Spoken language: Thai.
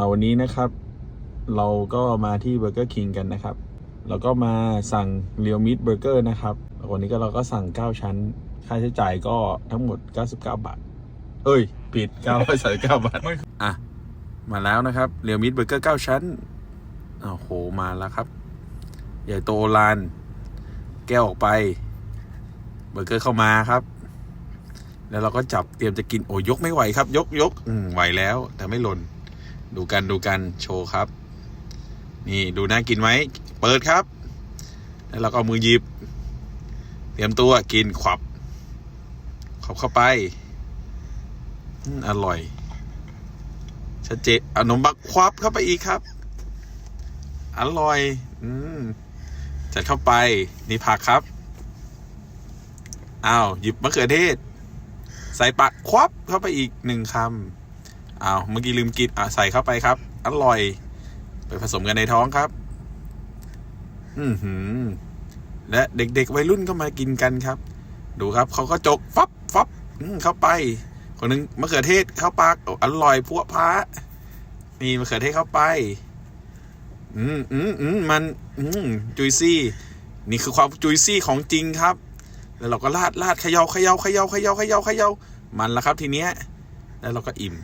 อ่าวันนี้นะครับ เราก็มาที่เบอร์เกอร์คิงกันนะครับ เราก็มาสั่งเรียวมิ t เบอร์เกอร์นะครับวันนี้ก็เราก็สั่ง 9 ชั้น ค่าใช้จ่ายก็ทั้งหมด 99 บาท เอ้ย ผิด 939 บาท อะ มาแล้วนะครับเรียวมิ t เบอร์เกอร์ 9 ชั้นโอ้โห มาแล้วครับ ใหญ่โตโอลาน แก้วออกไป เบอร์เกอร์เข้ามาครับแล้วเราก็จับเตรียมจะกินโอ้ยกไม่ไหวครับ ยกยกอืมไหวแล้วแต่ไม่หล่น ดูกันดูกันโชว์ครับ นี่ดูน่ากินไหม เปิดครับ แล้วเราก็ามือหยิบ เตรียมตัวกินขวับขวับเข้าไปอร่อย ชัดเจนอาขนมบักควับเข้าไปอีกครับ อร่อย อืมจัดเข้าไป นี่ผักครับอ้าวหยิบมะเขือเทศ ใส่ปากควับเข้าไปอีกหนึ่งคำ อ้าวเมื่อกี้ลืมกินอะใส่เข้าไปครับ อร่อย ไปผสมกันในท้องครับ อือหือ และเด็กๆวัยรุ่นก็มากินกันครับ ดูครับเขาก็จกฟับฟับอืมเข้าไป คนหนึงมะเขือเทศเข้าปากออร่อยพวกพระนี่มะเขือเทศเข้าไป อืมอืมอืมมัน อืมจุยซี่ นี่คือความจุยซี่ของจริงครับ แล้วเราก็ราดราดเขยา่าเขยา่าเขยา่าเขยา่าเขยา่าเขยา่ามันแล้วครับทีเนี้ย แล้วเราก็อิ่ม